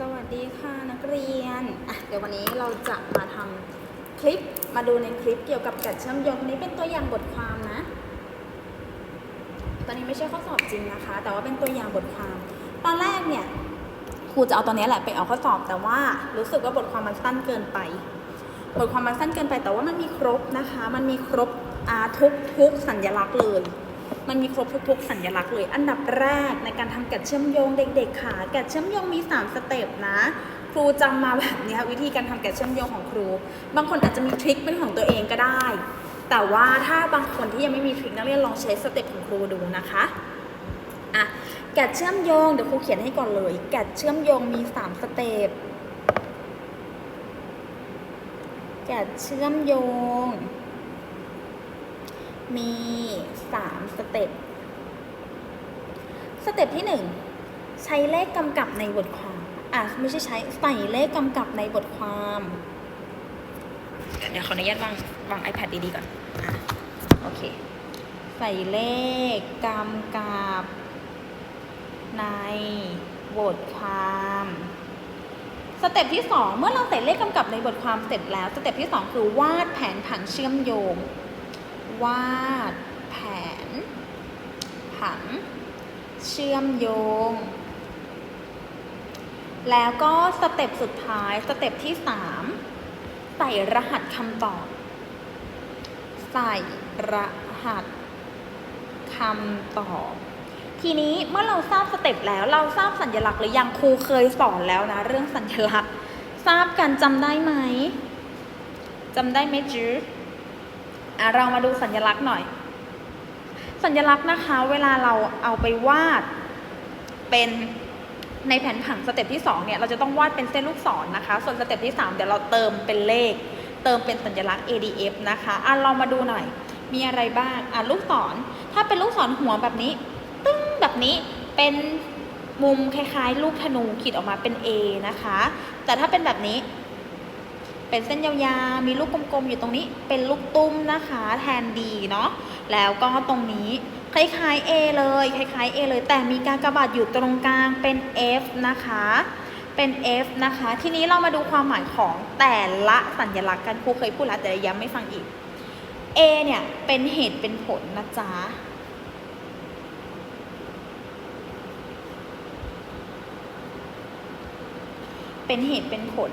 สวัสดีค่ะนักเรียนอะเดี๋ยววันนี้เราจะมาทำคลิปมาดูในคลิปเกี่ยวกับแกะเชื่อมโยงนี้เป็นตัวอย่างบทความนะ ตอนนี้ไม่ใช่ข้อสอบจริงนะคะ แต่ว่าเป็นตัวอย่างบทความ ตอนแรกเนี่ยครูจะเอาตอนนี้แหละไปเอาข้อสอบ แต่ว่ารู้สึกว่าบทความมันสั้นเกินไป บทความมันสั้นเกินไปแต่ว่ามันมีครบนะคะ มันมีครบทุกทุกสัญลักษณ์เลย มันมีครบทุกๆ สัญลักษณ์เลย อันดับแรกในการทำแกะเชื่อมโยงเด็กๆค่ะแกะเชื่อมโยงมี 3 สเต็ปนะ ครูจำมาแบบนี้วิธีการทำแกะเชื่อมโยงของครู บางคนอาจจะมีทริคเป็นของตัวเองก็ได้ แต่ว่าถ้าบางคนที่ยังไม่มีทริคนักเรียนลองใช้สเต็ปของครูดูนะคะอะแกะเชื่อมโยงเดี๋ยวครูเขียนให้ก่อนเลย แกะเชื่อมโยงมี 3 สเต็ปแกะเชื่อมโยง มี 3 สเต็ป สเต็ปที่ 1 ใช้เลขกำกับในบทความ อะ ไม่ใช่ใช้ใส่เลขกำกับในบทความ เดี๋ยวขออนุญาตวางวาง iPad ดีๆก่อน อะ โอเค ใส่เลขกำกับในบทความสเต็ปที่ 2 เมื่อเราใส่เลขกำกับในบทความเสร็จแล้ว สเต็ปที่ 2 คือวาดแผนผังเชื่อมโยง วาด แผน ผัง เชื่อมโยง แล้วก็สเต็ปสุดท้าย สเต็ปที่ 3 ใส่รหัสคำตอบ ใส่รหัสคำตอบ ทีนี้เมื่อเราทราบสเต็ปแล้ว เราทราบสัญลักษณ์หรือยังครูเคยสอนแล้วนะ เรื่องสัญลักษณ์ ทราบกันจำได้ไหมจำได้ไหมจื้อ อะเรามาดูสัญลักษณ์หน่อย สัญลักษณ์นะคะ เวลาเราเอาไปวาดเป็นในแผนผังสเต็ปที่2เนี่ยเราจะต้องวาดเป็นเส้นลูกศรนนะคะ ส่วนสเต็ปที่ 3 เดี๋ยวเราเติมเป็นเลข เติมเป็นสัญลักษณ์ ADF นะคะอะเรามาดูหน่อย มีอะไรบ้างอะลูกศร ถ้าเป็นลูกศรหัวแบบนี้ ตึ้งแบบนี้เป็นมุมคล้ายๆ ลูกธนูขีดออกมาเป็น A นะคะ แต่ถ้าเป็นแบบนี้ เป็นเส้นยาวๆ มีลูกกลมๆ อยู่ตรงนี้ เป็นลูกตุ้มนะคะ แทนดีเนาะ แล้วก็ตรงนี้คล้ายๆ A เลย คล้ายๆ A เลย แต่มีการกระบาดอยู่ตรงกลางเป็น F นะคะ เป็น F นะคะ ทีนี้เรามาดูความหมายของแต่ละสัญลักษณ์กันครูเคยพูดแล้วแต่ย้ำไม่ฟังอีก A เนี่ย เป็นเหตุเป็นผลนะจ๊ะ เป็นเหตุเป็นผล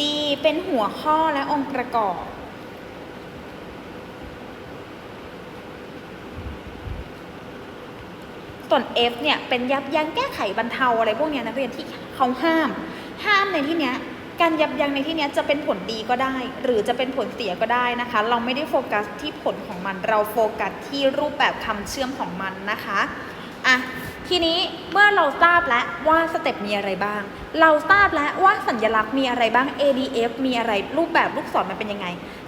D เป็นหัวข้อและองค์ประกอบ ส่วน F เนี่ย เป็นยับยั้งแก้ไขบรรเทาอะไรพวกเนี้ยนักเรียนที่เขาห้าม ห้ามในที่เนี้ยการยับยั้งในที่เนี้ยจะเป็นผลดีก็ได้ หรือจะเป็นผลเสียก็ได้นะคะ เราไม่ได้โฟกัสที่ผลของมัน เราโฟกัสที่รูปแบบคำเชื่อมของมันนะคะอะ ทีนี้เมื่อเราทราบแล้วว่าสเต็ปมีอะไรบ้าง เราทราบแล้วว่าสัญลักษณ์มีอะไรบ้าง ADF มีอะไรรูปแบบลูกศรมันเป็นยังไง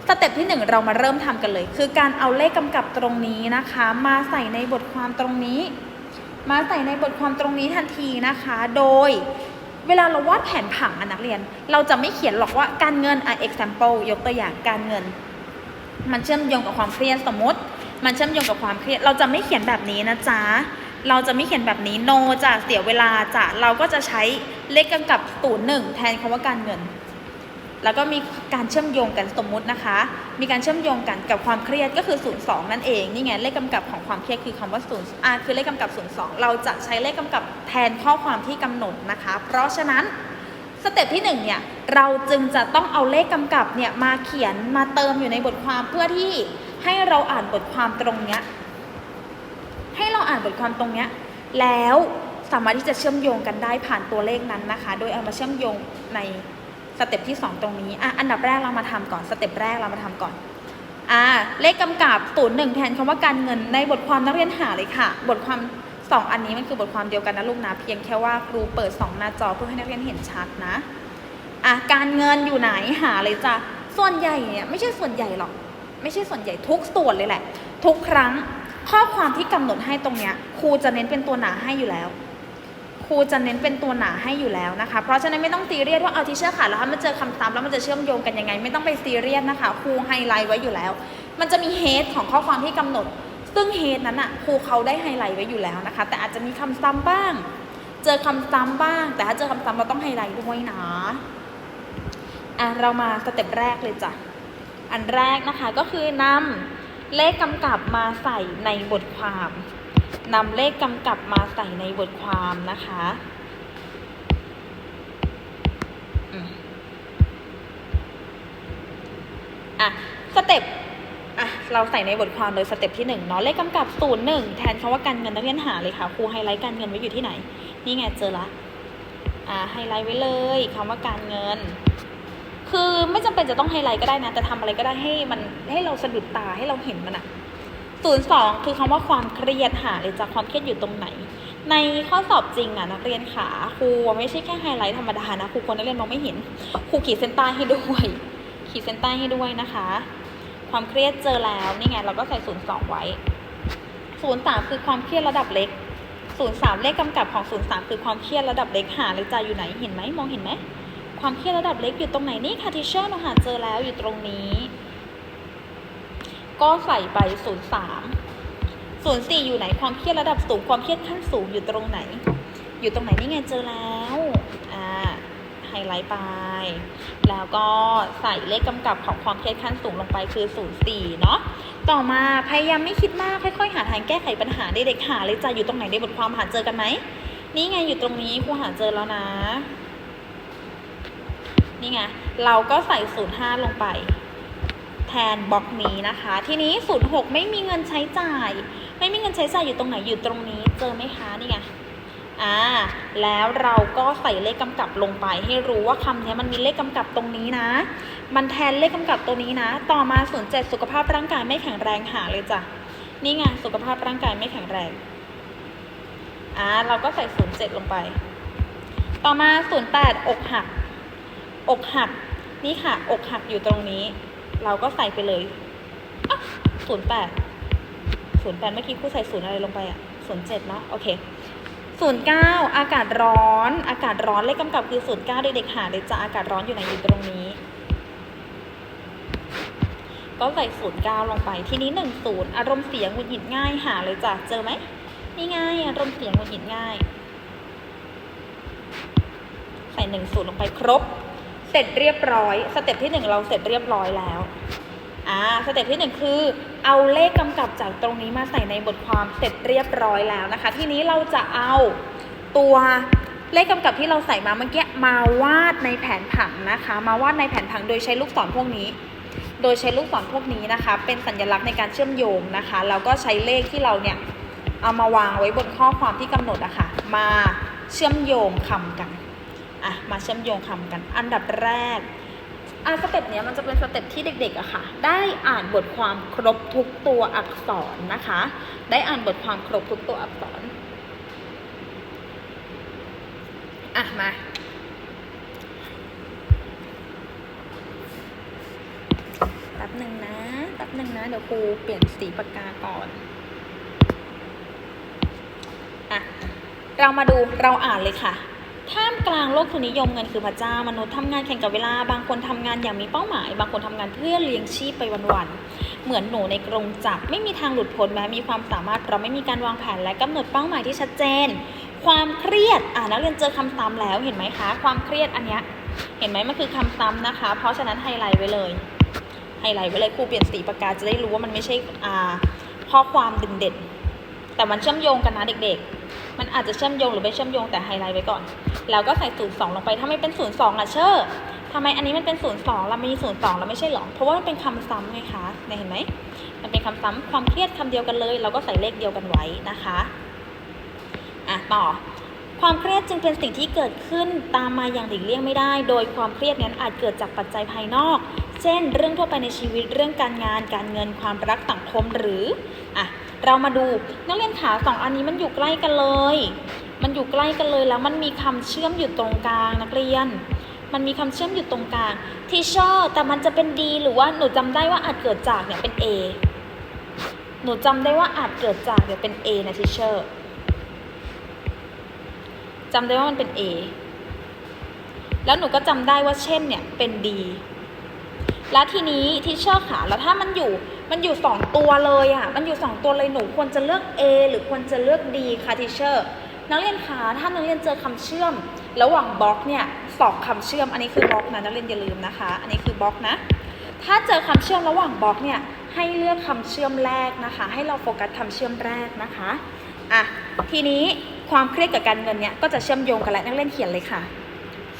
สเต็ปที่หนึ่งเรามาเริ่มทำกันเลย คือการเอาเลขกำกับตรงนี้นะคะ มาใส่ในบทความตรงนี้ มาใส่ในบทความตรงนี้ทันทีนะคะ โดยเวลาเราวาดแผนผังอนักเรียน เราจะไม่เขียนหรอกว่าการเงินอะ example ยกตัวอย่างการเงิน มันเชื่อมโยงกับความเครียดสมมติ มันเชื่อมโยงกับความเครียดเราจะไม่เขียนแบบนี้นะจ๊ะ เราจะไม่เขียนแบบนี้ no จะเสียเวลาจะเราก็จะใช้เลขกำกับศูนย์หนึ่งแทนคำว่าการเงิน แล้วก็มีการเชื่อมโยงกันสมมุตินะคะ มีการเชื่อมโยงกันกับความเครียดก็คือ 0 2 นั่นเองนี่ไงเลขกำกับของความเครียดคือคำว่า0อ่าคือเลขกำกับ 0 2 เราจะใช้เลขกำกับแทนข้อความที่กำหนดนะคะ เพราะฉะนั้นสเต็ปที่1เนี่ยเราจึงจะต้องเอาเลขกำกับเนี่ยมาเขียนมาเติมอยู่ในบทความเพื่อที่ให้เราอ่านบทความตรงเนี้ย เราอ่านบทความตรงเนี้ยแล้วสามารถที่จะเชื่อมโยงกันได้ผ่านตัวเลขนั้นนะคะ โดยเอามาเชื่อมโยงในสเต็ปที่ 2 ตรงนี้อะอันดับแรกเรามาทำก่อนสเต็ปแรกเรามาทำก่อนอ่าเลขกำกับศูนย์หนึ่งแทนคำว่าการเงินในบทความนักเรียนหาเลยค่ะ บทความ 2 อันนี้มันคือบทความเดียวกันนะลูกนะเพียงแค่ว่าครูเปิด 2 หน้าจอเพื่อให้นักเรียนเห็นชัดนะอะการเงินอยู่ไหนหาเลยจ้ะส่วนใหญ่เนี่ยไม่ใช่ส่วนใหญ่หรอก ไม่ใช่ส่วนใหญ่ทุกส่วนเลยแหละ ทุกครั้ง ข้อความที่กำหนดให้ตรงเนี้ยครูจะเน้นเป็นตัวหนาให้อยู่แล้ว ครูจะเน้นเป็นตัวหนาให้อยู่แล้วนะคะ เพราะฉะนั้นไม่ต้องซีเรียสว่าเอาที่เชื่อค่ะแล้วมันเจอคำซ้ำแล้วมันจะเชื่อมโยงกันยังไง ไม่ต้องไปซีเรียสนะคะ ครูไฮไลท์ไว้อยู่แล้ว มันจะมีเฮดของข้อความที่กำหนด ซึ่งเฮดนั้นอะครูเขาได้ไฮไลท์ไว้อยู่แล้วนะคะ แต่อาจจะมีคำซ้ำบ้าง เจอคำซ้ำบ้าง แต่ถ้าเจอคำซ้ำเราต้องไฮไลท์ด้วยนะอะเรามาสเต็ปแรกเลยจ้ะอันแรกนะคะก็คือนำ เลขกำกับมาใส่ในบทความนำเลขกำกับมาใส่ในบทความนะคะอะสเต็ปอะเราใส่ในบทความเลยสเต็ปที่หนึ่งเนาะเลขกำกับศูนย์หนึ่งแทนคำว่าการเงินนักเรียนหาเลยค่ะครูไฮไลท์การเงินไว้อยู่ที่ไหน นี่ไงเจอละอ่าไฮไลท์ไว้เลยคำว่าการเงิน คือไม่จำเป็นจะต้องไฮไลท์ก็ได้นะ แต่ทำอะไรก็ได้ให้มันให้เราสะดุดตาให้เราเห็นมันอะศูนย์สองคือคำว่าความเครียดหาเลยจากความเครียดอยู่ตรงไหน ในข้อสอบจริงอะนักเรียนขาครูไม่ใช่แค่ไฮไลท์ธรรมดานะครูคนนักเรียนมองไม่เห็นครูขีดเส้นใต้ให้ด้วย ขีดเส้นใต้ให้ด้วยนะคะ ความเครียดเจอแล้วนี่ไงเราก็ใส่ศูนย์สองไว้ศูนย์สามคือความเครียดระดับเล็กศูนย์สามเลขกำกับของศูนย์สามคือความเครียดระดับเล็กหาเลยจ่าอยู่ไหนเห็นไหมมองเห็นไหม ความเครียดระดับเล็กอยู่ตรงไหนนี่ค่ะทิเชอร์หนูหาเจอแล้วอยู่ตรงนี้ ก็ใส่ไปศูนย์สามศูนย์สี่อยู่ไหนความเครียดระดับสูงความเครียดขั้นสูงอยู่ตรงไหน อยู่ตรงไหนนี่ไงเจอแล้วอ่าไฮไลท์ไป แล้วก็ใส่เลขกำกับของความเครียดขั้นสูงลงไปคือศูนย์สี่เนาะต่อมาพยายามไม่คิดมากค่อยๆ หาทางแก้ไขปัญหาเด็กๆหาเลยจ้ะอยู่ตรงไหนในบทความหาเจอกันไหมนี่ไงอยู่ตรงนี้ครูหาเจอแล้วนะ นี่ไง เราก็ใส่ 05 ลงไป แทนบล็อกนี้นะคะ ทีนี้ 06 ไม่มีเงินใช้จ่าย ไม่มีเงินใช้จ่ายอยู่ตรงไหนอยู่ตรงนี้ เจอไหมคะนี่ไงอ่าแล้วเราก็ใส่เลขกำกับลงไป ให้รู้ว่าคำนี้มันมีเลขกำกับตรงนี้นะ มันแทนเลขกำกับตัวนี้นะ ต่อมา07สุขภาพร่างกายไม่แข็งแรงหาเลยจ้ะนี่ไงสุขภาพร่างกายไม่แข็งแรงอ่าเราก็ใส่07ลงไป ต่อมา08อกหัก อกหัก นี่ค่ะ อกหักอยู่ตรงนี้ เราก็ใส่ไปเลยศูนย์แปดศูนย์แปดเมื่อกี้ครูใส่ศูนย์อะไรลงไปอะศูนย์เจ็ดเนาะ โอเคศูนย์เก้าอากาศร้อน อากาศร้อนเลขกำกับคือศูนย์เก้าเด็กๆหาเลยจ้ะอากาศร้อนอยู่ไหนอยู่ตรงนี้ ก็ใส่ศูนย์เก้าลงไป ทีนี้หนึ่งศูนย์อารมณ์เสียงหงุดหงิดง่ายหาเลยจ้ะ เจอไหมนี่ง่ายอารมณ์เสียงหงุดหงิดง่าย ใส่หนึ่งศูนย์ลงไปครบ เสร็จเรียบร้อย สเต็ปที่หนึ่งเราเสร็จเรียบร้อยแล้วอ่าสเต็ปที่หนึ่งคือ เอาเลขกำกับจากตรงนี้มาใส่ในบทความเสร็จเรียบร้อยแล้วนะคะ ทีนี้เราจะเอาตัวเลขกำกับที่เราใส่มาเมื่อกี้มาวาดในแผนผังนะคะ มาวาดในแผนผังโดยใช้ลูกศรพวกนี้ โดยใช้ลูกศรพวกนี้นะคะ เป็นสัญลักษณ์ในการเชื่อมโยงนะคะแล้วก็ใช้เลขที่เราเนี่ยเอามาวางไว้บนข้อความที่กำหนดอะคะ่ะมาเชื่อมโยงคำกัน อะมาเชื่อมโยงคำกัน อันดับแรกอะสเต็ปเนี้ยมันจะเป็นสเต็ปที่เด็กๆอะค่ะ ได้อ่านบทความครบทุกตัวอักษรนะคะ ได้อ่านบทความครบทุกตัวอักษรอะมาแป๊บหนึ่งนะแป๊บหนึ่งนะ เดี๋ยวครูเปลี่ยนสีปากกาก่อนอะเรามาดูเราอ่านเลยค่ะ ท่ามกลางโลกทุนนิยมเงินคือพระเจ้ามนุษย์ทำงานแข่งกับเวลา บางคนทำงานอย่างมีเป้าหมาย บางคนทำงานเพื่อเลี้ยงชีพไปวันๆเหมือนหนูในกรงจับไม่มีทางหลุดพ้นแม้มีความสามารถเราไม่มีการวางแผนและกำหนดเป้าหมายที่ชัดเจน ความเครียดอ่านักเรียนเจอคำซ้ำแล้วเห็นไหมคะ ความเครียดอันเนี้ยเห็นไหมมันคือคำซ้ำนะคะ เพราะฉะนั้นไฮไลท์ไว้เลยไฮไลท์ไว้เลยครูเปลี่ยนสีปากกาจะได้รู้ว่ามันไม่ใช่อ่าข้อความดึงเด่นแต่มันเชื่อมโยงกันนะเด็กๆ มันอาจจะเชื่อมโยงหรือไม่เชื่อมโยงแต่ไฮไลท์ไว้ก่อน แล้วก็ใส่ศูนย์สองลงไปถ้าไม่เป็นศูนย์สองอะเชอร์ทำไมอันนี้มันเป็นศูนย์สองเรามีศูนย์สองเราไม่ใช่หรอ เพราะว่ามันเป็นคำซ้ำไงคะเนี่ยเห็นไหม มันเป็นคำซ้ำความเครียดคำเดียวกันเลย เราก็ใส่เลขเดียวกันไว้นะคะ อะต่อความเครียดจึงเป็นสิ่งที่เกิดขึ้นตามมาอย่างหลีกเลี่ยงไม่ได้ โดยความเครียดนั้นอาจเกิดจากปัจจัยภายนอก เช่น เรื่องทั่วไปในชีวิต เรื่องการงาน การเงิน ความรักสังคม หรือ อะ เรามาดูนักเรียนขาสองอันนี้มันอยู่ใกล้กันเลย มันอยู่ใกล้กันเลยแล้วมันมีคำเชื่อมอยู่ตรงกลางนักเรียน มันมีคำเชื่อมอยู่ตรงกลางที่ชอบแต่มันจะเป็นดีหรือว่าหนูจำได้ว่าอาจเกิดจากเนี่ยเป็น A หนูจำได้ว่าอาจเกิดจากเนี่ยเป็น A นะทิเชอร์จำได้ว่ามันเป็น A แล้วหนูก็จำได้ว่าเช่นเนี่ยเป็น D แล้วทีนี้ทิเชอร์ค่ะแล้วถ้ามันอยู่ มันอยู่สองตัวเลยอะ่ะ มันอยู่สองตัวเลยหนูควรจะเลือก A หรือควรจะเลือก D ค่ะทิเชอร์นักเรียนคะถ้านักเรียนเจอคำเชื่อม ระหว่างบล็อกเนี่ยสองคำเชื่อม อันนี้คือบล็อกนะนักเรียนอย่าลืมนะคะ อันนี้คือบล็อกนะ ถ้าเจอคำเชื่อมระหว่างบล็อกเนี่ยให้เลือกคำเชื่อมแรกนะคะ ให้เราโฟกัสคำเชื่อมแรกนะคะอะทีนี้ความเครียดกับการเงินเนี่ยก็จะเชื่อมโยงกันแล้วนักเรียนเขียนเลยค่ะ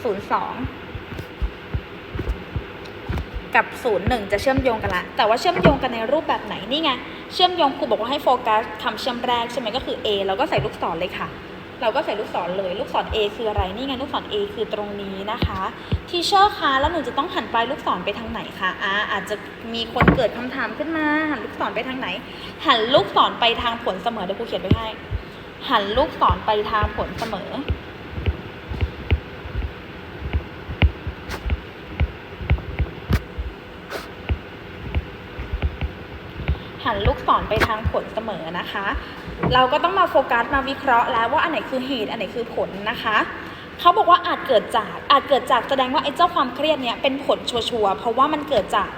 02 กับ 01 จะเชื่อมโยงกันละ แต่ว่าเชื่อมโยงกันในรูปแบบไหนนี่ไง เชื่อมโยงครูบอกว่าให้โฟกัสคำเชื่อมแรกใช่ไหมก็คือ A เราก็ใส่ลูกศรเลยค่ะ เราก็ใส่ลูกศรเลย ลูกศร A คืออะไร นี่ไง ลูกศร A คือตรงนี้นะคะ ทีเชอร์คะแล้วหนูจะต้องหันปลายลูกศรไปทางไหนคะอ่าอาจจะมีคนเกิดคำถามขึ้นมา หันลูกศรไปทางไหน หันลูกศรไปทางผลเสมอเดี๋ยวครูเขียนไว้ให้ หันลูกศรไปทางผลเสมอ หันลูกศรไปทางผลเสมอนะคะ เราก็ต้องมาโฟกัสมาวิเคราะห์แล้วว่าอันไหนคือเหตุอันไหนคือผลนะคะเขาบอกว่าอาจเกิดจากอาจเกิดจากแสดงว่าไอ้เจ้าความเครียดเนี่ยเป็นผลชัวร์เพราะว่ามันเกิดจาก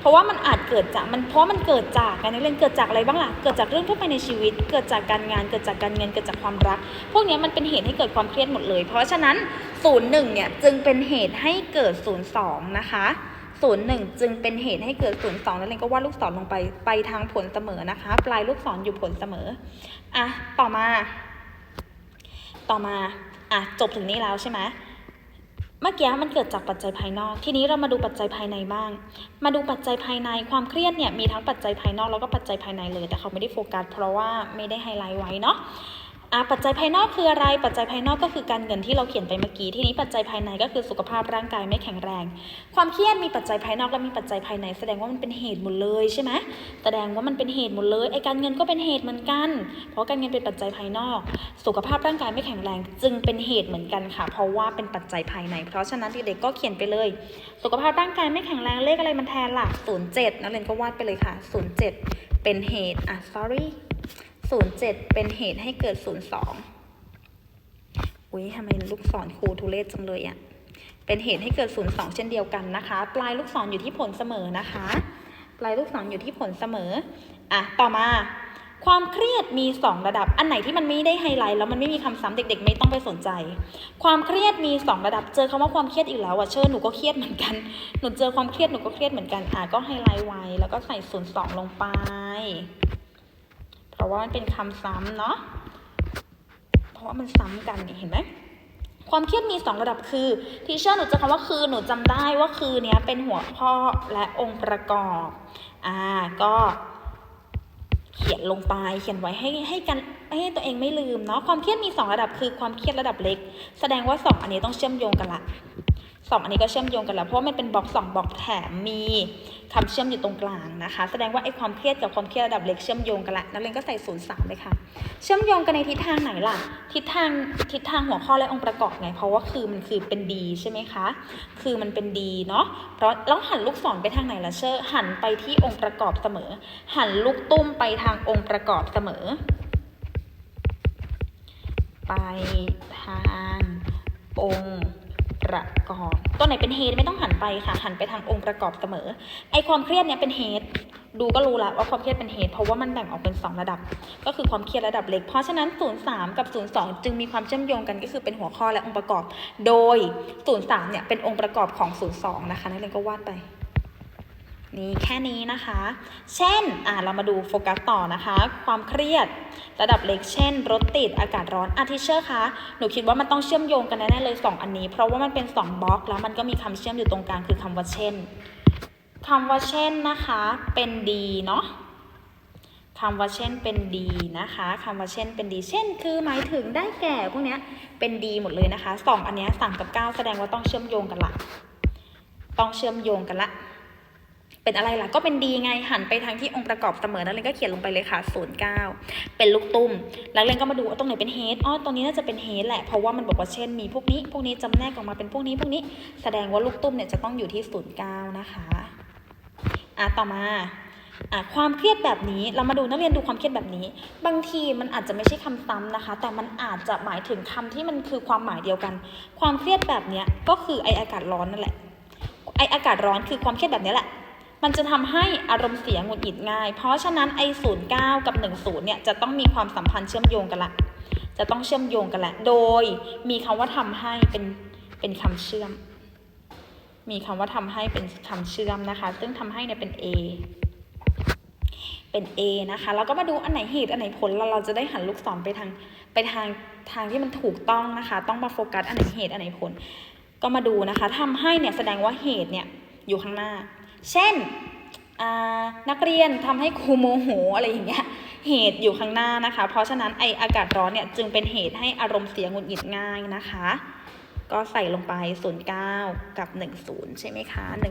เพราะว่ามันอาจเกิดจากมันเพราะมันเกิดจากการนักเรียนเกิดจากอะไรบ้างล่ะเกิดจากเรื่องทั่วไปในชีวิต เกิดจากการงานเกิดจากการเงินเกิดจากความรัก พวกนี้มันเป็นเหตุให้เกิดความเครียดหมดเลย เพราะฉะนั้น 01เนี่ยจึงเป็นเหตุให้เกิด 02 นะคะ 01 จึงเป็นเหตุให้เกิด 02 แล้วเรนก็วาดลูกศรลงไปไปทางผลเสมอนะคะ ปลายลูกศรอยู่ผลเสมออะต่อมา ต่อมาอะจบถึงนี้แล้วใช่ไหมเมื่อกี้มันเกิดจากปัจจัยภายนอก ทีนี้เรามาดูปัจจัยภายในบ้าง มาดูปัจจัยภายในความเครียดเนี่ยมีทั้งปัจจัยภายนอกแล้วก็ปัจจัยภายในเลย แต่เขาไม่ได้โฟกัสเพราะว่าไม่ได้ไฮไลท์ไว้เนาะ อะปัจจัยภายนอกคืออะไร ปัจจัยภายนอกก็คือการเงินที่เราเขียนไปเมื่อกี้ ทีนี้ปัจจัยภายในก็คือสุขภาพร่างกายไม่แข็งแรง ความเครียดมีปัจจัยภายนอกและมีปัจจัยภายใน แสดงว่ามันเป็นเหตุหมดเลยใช่ไหมแสดงว่ามันเป็นเหตุหมดเลย ไอ้การเงินก็เป็นเหตุเหมือนกัน เพราะการเงินเป็นปัจจัยภายนอก สุขภาพร่างกายไม่แข็งแรง จึงเป็นเหตุเหมือนกันค่ะ เพราะว่าเป็นปัจจัยภายใน เพราะฉะนั้นเด็กๆก็เขียนไปเลย สุขภาพร่างกายไม่แข็งแรงเลขอะไรมันแทนล่ะ07นักเรียนก็วาดไปเลยค่ะ07เป็นเหตุอะ sorry 07เป็นเหตุให้เกิด02อุ้ยทำไมลูกศรครูทุเรศจังเลยอะ่ะ เป็นเหตุให้เกิด02เช่นเดียวกันนะคะ ปลายลูกศรอยู่ที่ผลเสมอนะคะ ปลายลูกศรอยู่ที่ผลเสมอ อะ ต่อมา ความเครียดมี 2 ระดับ อันไหนที่มันไม่ได้ไฮไลท์แล้วมันไม่มีคำซ้ำเด็ก ๆ ไม่ต้องไปสนใจ ความเครียดมี 2 ระดับ เจอคำว่าความเครียดอีกแล้วอะเชิญหนูก็เครียดเหมือนกัน หนูเจอความเครียดหนูก็เครียดเหมือนกัน อะก็ไฮไลท์ไว้ แล้วก็ใส่ศูนย์สองลงไป เพราะว่ามันเป็นคำซ้ำเนาะเพราะว่ามันซ้ำกันนี่เห็นไหมความเครียดมี 2 ระดับคือทีเชอร์หนูจะคำว่าคือหนูจำได้ว่าคือเนี้ยเป็นหัวข้อและองค์ประกอบอ่าก็เขียนลงไปเขียนไว้ให้ให้กันให้ตัวเองไม่ลืมเนาะความเครียดมี 2 ระดับคือความเครียดระดับเล็ก แสดงว่า 2 อันนี้ต้องเชื่อมโยงกันละ สองอันนี้ก็เชื่อมโยงกันแล้ว เพราะว่ามันเป็นบล็อกสองบล็อกแถมมีคำเชื่อมอยู่ตรงกลางนะคะ แสดงว่าไอ้ความเครียดกับความเครียดระดับเล็กเชื่อมโยงกันละนักเรียนก็ใส่ศูนย์สามเลยค่ะ เชื่อมโยงกันในทิศทางไหนล่ะ ทิศทางทิศทางหัวข้อและองค์ประกอบไง เพราะว่าคือมันคือเป็นดีใช่ไหมคะ คือมันเป็นดีเนาะ เพราะแล้วหันลูกศรไปทางไหนล่ะเชอร์หันไปที่องค์ประกอบเสมอ หันลูกตุ้มไปทางองค์ประกอบเสมอ ไปทางองค์ ประกอบ ตัวไหนเป็นเฮดไม่ต้องหันไปค่ะ หันไปทางองค์ประกอบเสมอ ไอความเครียดเนี่ยเป็นเฮดดูก็รู้ละว่าความเครียดเป็นเหตุเพราะว่ามันแบ่งออกเป็น 2 ระดับ ก็คือความเครียดระดับเล็ก เพราะฉะนั้น 03 กับ 02 จึงมีความเชื่อมโยงกันก็คือเป็นหัวข้อและองค์ประกอบ โดย 03 เนี่ยเป็นองค์ประกอบของ 02 นะคะนักเรียนก็วาดไป นี่แค่นี้นะคะ เช่นอ่าเรามาดูโฟกัสต่อนะคะ ความเครียดระดับเล็ก เช่น รถติดอากาศร้อนอาทิเชอร์คะหนูคิดว่ามันต้องเชื่อมโยงกันแน่ๆเลย 2 อันนี้ เพราะว่ามันเป็น 2บล็อก แล้วมันก็มีคำเชื่อมอยู่ตรงกลางคือคำว่าเช่นคำว่าเช่นนะคะ เป็นดีเนาะคำว่าเช่นเป็นดีนะคะคำว่าเช่นเป็นดี เช่น คือหมายถึงได้แก่พวกเนี้ยเป็นดีหมดเลยนะคะสองอันเนี้ยสามกับเก้าแสดงว่าต้องเชื่อมโยงกันละ ต้องเชื่อมโยงกันละ เป็นอะไรล่ะก็เป็นดีไงหันไปทางที่องค์ประกอบเสมอนักเรียนก็เขียนลงไปเลยค่ะ 09 เป็นลูกตุ้มแล้วเรียนก็มาดูว่าตรงไหนเป็นเฮดอ๋อตรงนี้น่าจะเป็นเฮดแหละเพราะว่ามันบอกว่าเช่นมีพวกนี้ พวกนี้จำแนกออกมาเป็นพวกนี้พวกนี้แสดงว่าลูกตุ้มเนี่ยจะต้องอยู่ที่ 09 นะคะอะต่อมาอะความเครียดแบบนี้เรามาดูนักเรียนดูความเครียดแบบนี้ บางทีมันอาจจะไม่ใช่คำซ้ำนะคะ แต่มันอาจจะหมายถึงคำที่มันคือความหมายเดียวกัน ความเครียดแบบเนี้ยก็คือไออากาศร้อนนั่นแหละไออากาศร้อนคือความเครียดแบบนี้แหละ มันจะทำให้อารมณ์เสียหงุดหงิดง่าย เพราะฉะนั้นไอ้ศูนย์เก้ากับหนึ่งศูนย์เนี่ยจะต้องมีความสัมพันธ์เชื่อมโยงกันละ จะต้องเชื่อมโยงกันแหละ โดยมีคำว่าทำให้เป็นเป็นคำเชื่อม มีคำว่าทำให้เป็นคำเชื่อมนะคะ ซึ่งทำให้เนี่ยเป็น A เป็น A นะคะแล้วก็มาดูอันไหนเหตุอันไหนผลแล้วเราจะได้หันลูกศรไปทางไปทางทางที่มันถูกต้องนะคะ ต้องมาโฟกัสอันไหนเหตุอันไหนผล ก็มาดูนะคะทำให้เนี่ยแสดงว่าเหตุเนี่ยอยู่ข้างหน้า เช่นนักเรียนทำให้ครูโมโหอะไรอย่างเงี้ย เหตุอยู่ข้างหน้านะคะ เพราะฉะนั้นไออากาศร้อนเนี่ยจึงเป็นเหตุให้อารมณ์เสียหงุดหงิดง่ายนะคะ ก็ใส่ลงไป 09 กับ 10 ใช่ไหมคะ 10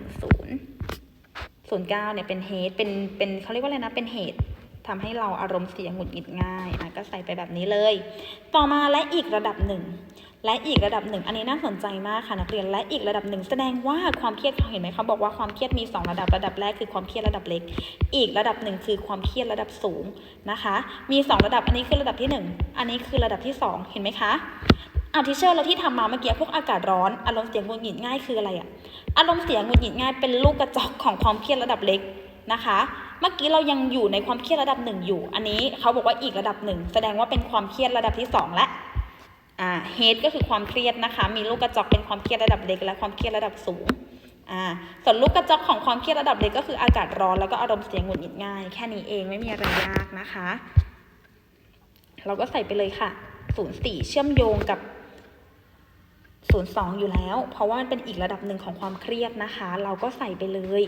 09เนี่ยเป็นเหตุเป็นเป็นเขาเรียกว่าอะไรนะ เป็นเหตุทำให้เราอารมณ์เสียหงุดหงิดง่ายอะก็ใส่ไปแบบนี้เลย ต่อมาและอีกระดับหนึ่ง และอีกระดับหนึ่ง อันนี้น่าสนใจมากค่ะนักเรียน และอีกระดับหนึ่งแสดงว่าความเครียดเขาเห็นไหมเขาบอกว่าความเครียดมี 2 ระดับ ระดับแรกคือความเครียดระดับเล็ก อีกระดับหนึ่งคือความเครียดระดับสูงนะคะ มี 2 ระดับ อันนี้คือระดับที่ 1 อันนี้คือระดับที่ 2 เห็นไหมคะอะทิเชอร์เราที่ทำมาเมื่อกี้พวกอากาศร้อน อารมณ์เสียงหงุดหงิดง่ายคืออะไรอะอารมณ์เสียงหงุดหงิดง่ายเป็นลูกกระจกของความเครียดระดับเล็กนะคะ เมื่อกี้เรายังอยู่ในความเครียดระดับหนึ่งอยู่ อันนี้เขาบอกว่าอีกระดับหนึ่งแสดงว่าเป็นความเครียดระดับที่สองและ อ่าเฮดก็คือความเครียดนะคะ มีลูกกระจอกเป็นความเครียดระดับเล็กและความเครียดระดับสูงอ่าส่วนลูกกระจอกของความเครียดระดับเล็กก็คืออากาศร้อนแล้วก็อารมณ์เสียงหงุดหงิดง่าย แค่นี้เองไม่มีอะไรยากนะคะ เราก็ใส่ไปเลยค่ะ04เชื่อมโยงกับ02อยู่แล้ว เพราะว่ามันเป็นอีกระดับหนึ่งของความเครียดนะคะ เราก็ใส่ไปเลย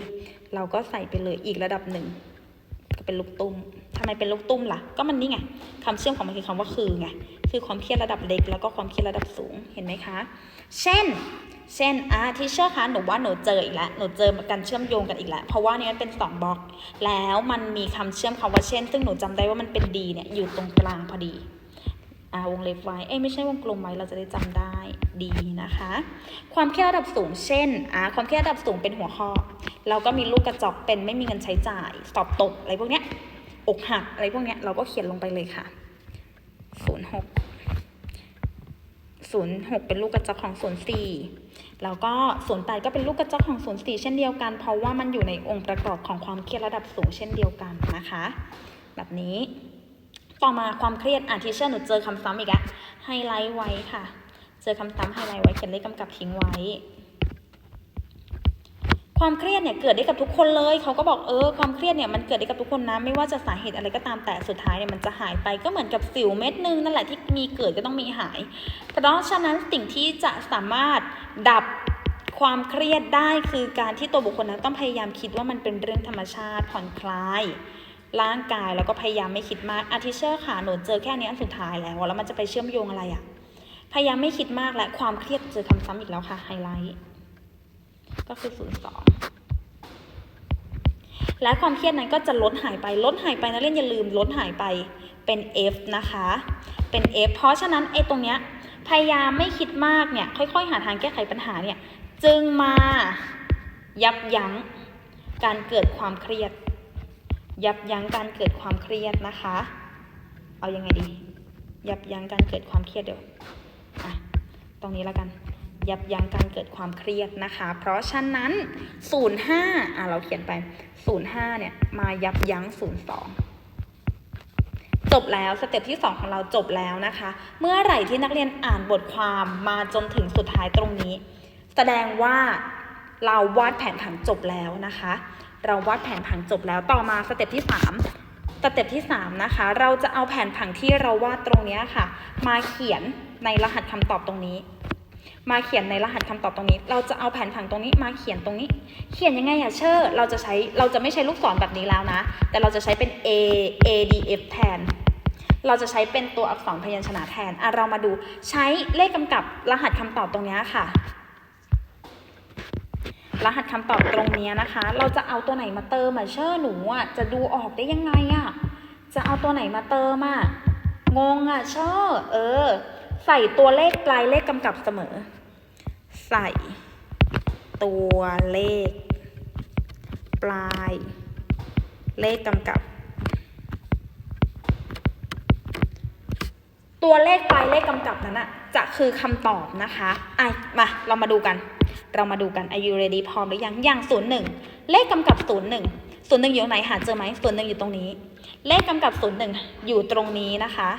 เราก็ใส่ไปเลยอีกระดับหนึ่งก็เป็นลูกตุ้ม ทำไมเป็นลูกตุ้มล่ะ ก็มันนี่ไงคำเชื่อมของมันคือคำว่าคือไง คือความเครียดระดับเล็กแล้วก็ความเครียดระดับสูง เห็นไหมคะ เช่น เช่นอ่าที่เชื่อคะ หนูว่าหนูเจออีกแล้ว หนูเจอการเชื่อมโยงกันอีกแล้ว เพราะว่านี่มันเป็น2บล็อก แล้วมันมีคำเชื่อมคำว่าเช่น ซึ่งหนูจำได้ว่ามันเป็นดีเนี่ยอยู่ตรงกลางพอดีอ่าวงเล็บไว้ เอ้ยไม่ใช่วงกลมไว้ เราจะได้จำได้ดีนะคะ ความเครียดระดับสูง เช่นอ่าความเครียดระดับสูงเป็นหัวข้อ เราก็มีลูกกระจอกเป็นไม่มีเงินใช้จ่าย สอบตกอะไรพวกเนี้ย อกหักอะไรพวกเนี้ยเราก็เขียนลงไปเลยค่ะศูนย์หกศูนย์หกเป็นลูกกระจกของศูนย์สี่แล้วก็ศูนย์แปดก็เป็นลูกกระจกของศูนย์สี่เช่นเดียวกัน เพราะว่ามันอยู่ในองค์ประกอบของความเครียดระดับสูงเช่นเดียวกันนะคะ แบบนี้ต่อมาความเครียดอะทีเชอร์หนูเจอคำซ้ำอีกอะไฮไลท์ไว้ค่ะ เจอคำซ้ำไฮไลท์ไว้เขียนเลขกำกับทิ้งไว้ ความเครียดเนี่ยเกิดได้กับทุกคนเลย เขาก็บอกเออความเครียดเนี่ยมันเกิดได้กับทุกคนนะไม่ว่าจะสาเหตุอะไรก็ตามแต่สุดท้ายเนี่ยมันจะหายไปก็เหมือนกับสิวเม็ดนึงนั่นแหละที่มีเกิดก็ต้องมีหาย เพราะฉะนั้นสิ่งที่จะสามารถดับความเครียดได้คือการที่ตัวบุคคลนั้นต้องพยายามคิดว่ามันเป็นเรื่องธรรมชาติผ่อนคลายร่างกายแล้วก็พยายามไม่คิดมากอาทิเชอร์ค่ะหนูเจอแค่นี้อันสุดท้ายแล้วแล้วมันจะไปเชื่อมโยงอะไรอะพยายามไม่คิดมากและความเครียดเจอคำซ้ำอีกแล้วค่ะไฮไลท์ ก็คือศูนย์สองและความเครียดนั้นก็จะลดหายไป ลดหายไปนะเล่นอย่าลืมลดหายไปเป็น F นะคะ เป็น F เพราะฉะนั้นไอ้ตรงเนี้ยพยายามไม่คิดมากเนี่ย ค่อยๆ หาทางแก้ไขปัญหาเนี่ย จึงมายับยั้งการเกิดความเครียด ยับยั้งการเกิดความเครียดนะคะ เอายังไงดี ยับยั้งการเกิดความเครียดเดี๋ยว อะ ตรงนี้แล้วกัน ยับยั้งการเกิดความเครียดนะคะ เพราะฉะนั้น 05อะเราเขียนไป 05 เนี่ย มายับยั้ง 02 จบแล้วสเต็ปที่ 2 ของเราจบแล้วนะคะ เมื่อไหร่ที่นักเรียนอ่านบทความมาจนถึงสุดท้ายตรงนี้ แสดงว่าเราวาดแผนผังจบแล้วนะคะ เราวาดแผนผังจบแล้วต่อมาสเต็ปที่ 3 สเต็ปที่ 3 นะคะ เราจะเอาแผนผังที่เราวาดตรงนี้ค่ะ มาเขียนในรหัสคำตอบตรงนี้ มาเขียนในรหัสคำตอบตรงนี้ เราจะเอาแผนผังตรงนี้มาเขียนตรงนี้ เขียนยังไงอะเชอร์เราจะใช้เราจะไม่ใช้ลูกศรแบบนี้แล้วนะ แต่เราจะใช้เป็น A A D F แทน เราจะใช้เป็นตัวอักษรพยัญชนะแทนอะเรามาดูใช้เลขกำกับรหัสคำตอบตรงนี้ค่ะ รหัสคำตอบตรงเนี้ยนะคะ เราจะเอาตัวไหนมาเติมอะเชอร์หนูอะจะดูออกได้ยังไงอะจะเอาตัวไหนมาเติมอะงงอะเชอร์เออ ใส่ตัวเลขปลายเลขกำกับเสมอ ใส่ตัวเลข ปลาย เลขกำกับ ตัวเลขปลายเลขกำกับนั้นอะจะคือคำตอบนะคะไอมาเรามาดูกัน เรามาดูกัน Are you ready พร้อมหรือยังอย่างศูนย์หนึ่งเลขกำกับศูนย์หนึ่งศูนย์หนึ่งอยู่ไหนหาเจอไหมศูนย์หนึ่งอยู่ตรงนี้ เลขกำกับศูนย์หนึ่งอยู่ตรงนี้นะคะ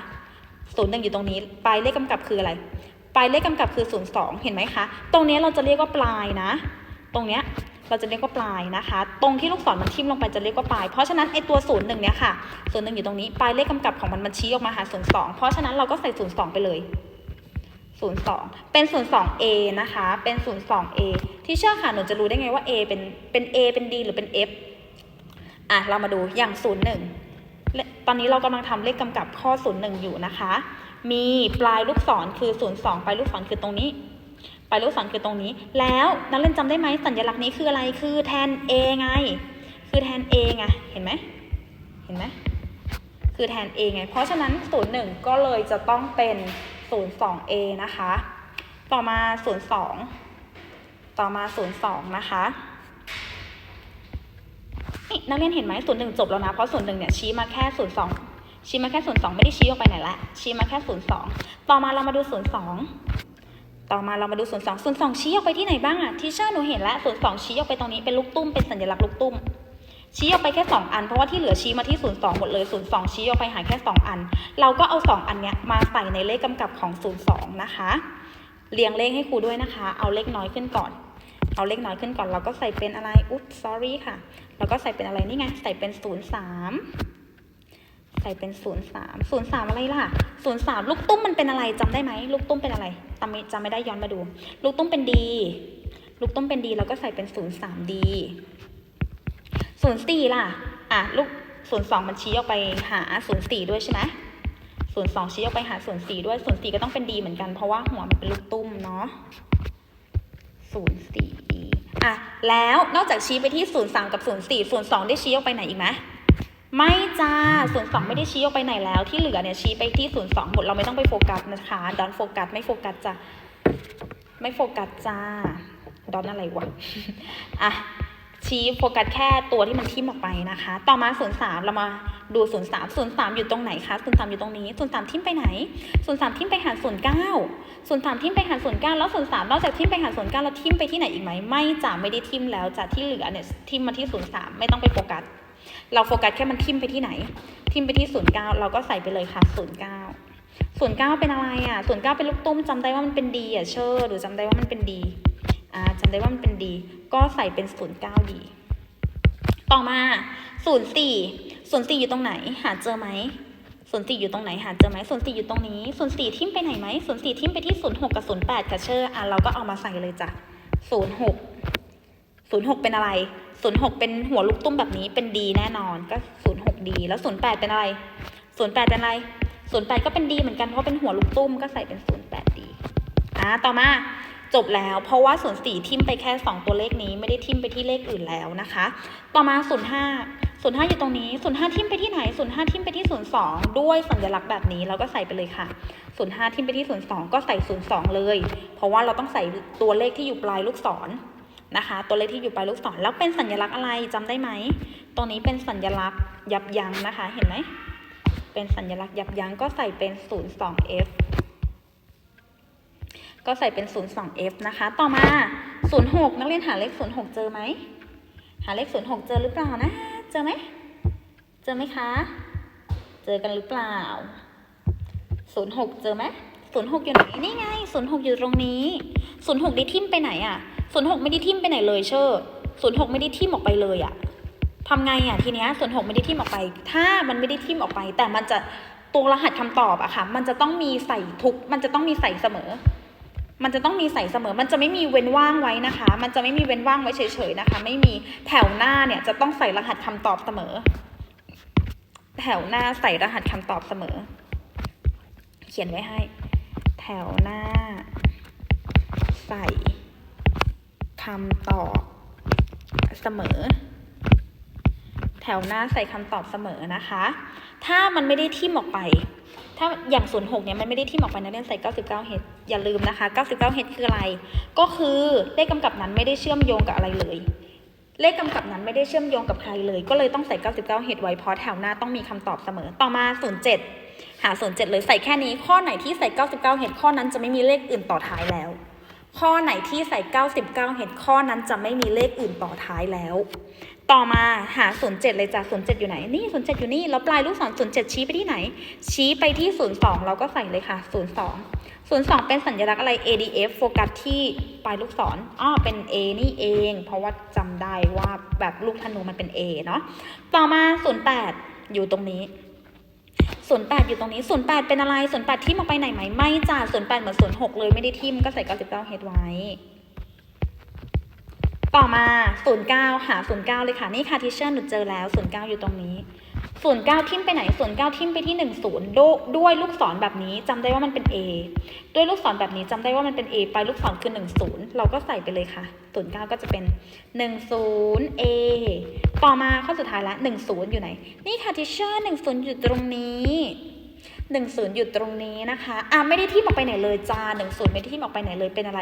ศูนย์หนึ่งอยู่ตรงนี้ ปลายเลขกำกับคืออะไร ปลายเลขกำกับคือศูนย์สองเห็นไหมคะ ตรงนี้เราจะเรียกว่าปลายนะ ตรงเนี้ยเราจะเรียกว่าปลายนะคะ ตรงที่ลูกศรมันทิ่มลงไปจะเรียกว่าปลาย เพราะฉะนั้นไอตัวศูนย์หนึ่งเนี้ยค่ะศูนย์หนึ่งอยู่ตรงนี้ ปลายเลขกำกับของมันมันชี้ออกมาหาศูนย์สองเพราะฉะนั้นเราก็ใส่ศูนย์สองไปเลยศูนย์สองเป็น 02A นะคะ เป็น 02A ที่เชื่อค่ะหนูจะรู้ได้ไงว่า A เป็นเป็น A เป็น D หรือเป็น F อะเรามาดูอย่าง01และ ตอนนี้เรากำลังทำเลขกำกับข้อ 01 อยู่นะคะ มีปลายลูกศรคือ 02 ปลายลูกศรคือตรงนี้ ปลายลูกศรคือตรงนี้ แล้วนักเรียนจำได้ไหมสัญลักษณ์นี้คืออะไร คือแทน A ไง คือแทน A ไง เห็นไหม เห็นไหม คือแทน A ไง เพราะฉะนั้น 01 ก็เลยจะต้องเป็น 02A นะคะ ต่อมา 02 ต่อมา 02 นะคะ นักเรียนเห็นไหม01จบแล้วนะ เพราะ01เนี่ยชี้มาแค่02ชี้มาแค่02ไม่ได้ชี้ออกไปไหนละ ชี้มาแค่02ต่อมาเรามาดู02ต่อมาเรามาดู02 02ชี้ออกไปที่ไหนบ้างอะทีเชื่อหนูเห็นแล้ว02ชี้ออกไปตรงนี้เป็นลูกตุ้มเป็นสัญลักษณ์ลูกตุ้มชี้ออกไปแค่ 2 อัน เพราะว่าที่เหลือชี้มาที่ 02 หมดเลย 02 ชี้ออกไปหาแค่ 2 อัน เราก็เอา 2 อันเนี้ยมาใส่ในเลขกำกับของ 02 นะคะ เรียงเลขให้ครูด้วยนะคะ เอาเลขน้อยขึ้นก่อน เอาเลขน้อยขึ้นก่อนเราก็ใส่เป็นอะไรอุ๊บ sorry ค่ะ เราก็ใส่เป็นอะไรนี่ไง ใส่เป็น03ใส่เป็น03 03อะไรล่ะ03ลูกตุ้มมันเป็นอะไรจำได้ไหมลูกตุ้มเป็นอะไรจำไม่จำไม่ได้ย้อนมาดู ลูกตุ้มเป็น D ลูกตุ้มเป็น D เราก็ใส่เป็น 03D ศูนย์สี่ล่ะอะลูกศูนย์สองมันชี้ออกไปหาศูนย์สี่ด้วยใช่ไหมศูนย์สองชี้ออกไปหาศูนย์สี่ด้วยศูนย์สี่ก็ต้องเป็นดีเหมือนกันเพราะว่าหัวมันเป็นลูกตุ้มเนาะศูนย์สี่ อะแล้วนอกจากชี้ไปที่ศูนย์สามกับศูนย์สี่ศูนย์สองได้ชี้ออกไปไหนอีกไหมไม่จ้าศูนย์สองไม่ได้ชี้ออกไปไหนแล้ว ที่เหลือเนี่ยชี้ไปที่ศูนย์สองหมดเราไม่ต้องไปโฟกัสนะคะดอนโฟกัสไม่โฟกัสจ้ะไม่โฟกัสจ้าดอนอะไรวะอะ ชี้โฟกัสแค่ตัวที่มันทิ่มออกไปนะคะ ต่อมา03เรามาดู03 03อยู่ตรงไหนคะ03อยู่ตรงนี้03ทิ่มไปไหน03ทิ่มไปหา09 03ทิ่มไปหา09แล้ว03นอกจากทิ่มไปหา09แล้วทิ่มไปที่ไหนอีกไหมไม่จ้ะไม่ได้ทิ่มแล้วจ้ะที่เหลือเนี่ยทิ่มมาที่03ไม่ต้องไปโฟกัส เราโฟกัสแค่มันทิ่มไปที่ไหน ทิ่มไปที่09เก้าเราก็ใส่ไปเลยค่ะ09 09เก้าส่วนเก้าเป็นอะไรอะ09เก้าเป็นลูกตุ้มจำได้ว่ามันเป็นดีอะเชอร์หรือจำได้ว่ามันเป็นดี จำได้ว่ามันเป็นดีก็ใส่เป็น 09ดีต่อมา 04 04 อยู่ตรงไหน หาเจอไหม04อยู่ตรงไหนหาเจอไหม04อยู่ตรงนี้04ทิ่มไปไหนไหม04ทิ่มไปที่06กับ08ค่ะเชอร์อะเราก็เอามาใส่เลยจ้ะ06 06 เป็นอะไร 06 เป็นหัวลูกตุ้มแบบนี้เป็นดีแน่นอนก็ 06 ดีแล้ว 08 เป็นอะไร 08 เป็นอะไร 08 ก็เป็นดีเหมือนกันเพราะเป็นหัวลูกตุ้มก็ใส่เป็น 08 ดีอ่าต่อมา จบแล้ว เพราะว่า04ทิมไปแค่ 2 ตัวเลขนี้ไม่ได้ทิมไปที่เลขอื่นแล้วนะคะ ต่อมา05 05อยู่ตรงนี้05ทิมไปที่ไหน05ทิมไปที่02ด้วยสัญลักษณ์แบบนี้เราก็ใส่ไปเลยค่ะ05ทิมไปที่02ก็ใส่02เลย เพราะว่าเราต้องใส่ตัวเลขที่อยู่ปลายลูกศรนะคะ ตัวเลขที่อยู่ปลายลูกศรแล้วเป็นสัญลักษณ์อะไรจำได้ไหมตรงนี้เป็นสัญลักษณ์ยับยั้งนะคะ เห็นไหมเป็นสัญลักษณ์ยับยั้งก็ใส่เป็น 02F ก็ใส่เป็น 02F นะคะ ต่อมา 06 นักเรียนหาเลข 06 เจอไหม หาเลข 06 เจอหรือเปล่านะ เจอไหม เจอไหมคะ เจอกันหรือเปล่า 06 เจอไหม06 อยู่ไหน นี่ไง 06 อยู่ตรงนี้ 06 ได้ทิมไปไหนอะ06 ไม่ได้ทิมไปไหนเลยเชอร์06 ไม่ได้ทิมออกไปเลยอะทำไงอะทีเนี้ย06 ไม่ได้ทิมออกไป ถ้ามันไม่ได้ทิมออกไป แต่มันจะตัวรหัสคำตอบอะค่ะ มันจะต้องมีใส่ทุก มันจะต้องมีใส่เสมอ มันจะต้องมีใส่เสมอ มันจะไม่มีเว้นว่างไว้นะคะ มันจะไม่มีเว้นว่างไว้เฉยๆนะคะ ไม่มีแถวหน้าเนี่ยจะต้องใส่รหัสคำตอบเสมอ แถวหน้าใส่รหัสคำตอบเสมอ เขียนไว้ให้ แถวหน้า ใส่คำตอบเสมอ แถวหน้าใส่คำตอบเสมอนะคะ ถ้ามันไม่ได้ทิ่มออกไป ถ้าอย่างศูนย์หกเนี่ยมันไม่ได้ทิ่มออกไปนะเรียนใส่99เฮดอย่าลืมนะคะ99เฮดคืออะไร ก็คือเลขกำกับนั้นไม่ได้เชื่อมโยงกับอะไรเลย เลขกำกับนั้นไม่ได้เชื่อมโยงกับใครเลย ก็เลยต้องใส่99เฮดไว้เพราะแถวหน้าต้องมีคำตอบเสมอ ต่อมา 07 หา 07 เลยใส่แค่นี้ ข้อไหนที่ใส่99เฮดข้อนั้นจะไม่มีเลขอื่นต่อท้ายแล้วข้อไหนที่ใส่ 99เฮดข้อนั้นจะไม่มีเลขอื่นต่อท้ายแล้ว ต่อมาหา07เจ็ดเลยจ้ะ07อยู่ไหน นี่07อยู่นี่ แล้วปลายลูกศร07ชี้ไปที่ไหน ชี้ไปที่02เราก็ใส่เลยค่ะ02 02เป็นสัญลักษณ์อะไร ADF โฟกัสที่ปลายลูกศรอ้อเป็น A นี่เอง เพราะว่าจำได้ว่าแบบลูกธนูมันเป็น A เนาะ ต่อมา08อยู่ตรงนี้08อยู่ตรงนี้08เป็นอะไร08ทิมออกไปไหนไหม ไม่จ้ะ08เหมือน06เลยไม่ได้ทิมก็ใส่99เฮดไว้ ต่อมา 09 หา 09 เลยค่ะ นี่ค่ะทิเชอร์หนูเจอแล้ว 09 อยู่ตรงนี้ 09 ทิมไปไหน 09 ทิมไปที่ 10ด้วยด้วยลูกศรแบบนี้จำได้ว่ามันเป็น A ด้วยลูกศรแบบนี้จำได้ว่ามันเป็น A ไปลูกศรคือ 10 เราก็ใส่ไปเลยค่ะ 09 ก็จะเป็น 10 A ต่อมาข้อสุดท้ายละ 10 อยู่ไหน นี่ค่ะทิเชอร์10 อยู่ตรงนี้10อยู่ตรงนี้นะคะ อะไม่ได้ทิมออกไปไหนเลยจ้า10ไม่ได้ทิมออกไปไหนเลยเป็นอะไร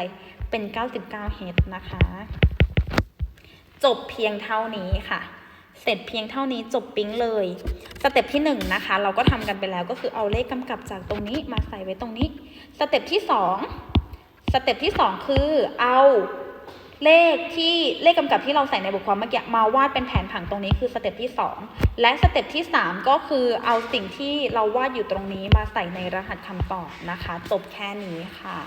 เป็น99เฮดนะคะ จบเพียงเท่านี้ค่ะ เสร็จเพียงเท่านี้จบปิ๊งเลย สเต็ปที่หนึ่งนะคะ เราก็ทำกันไปแล้วก็คือเอาเลขกำกับจากตรงนี้มาใส่ไว้ตรงนี้ สเต็ปที่สองสเต็ปที่สองคือเอาเลขที่เลขกำกับที่เราใส่ในบทความเมื่อกี้มาวาดเป็นแผนผังตรงนี้คือสเต็ปที่สองและสเต็ปที่สามก็คือเอาสิ่งที่เราวาดอยู่ตรงนี้มาใส่ในรหัสคำตอบนะคะ จบแค่นี้ค่ะ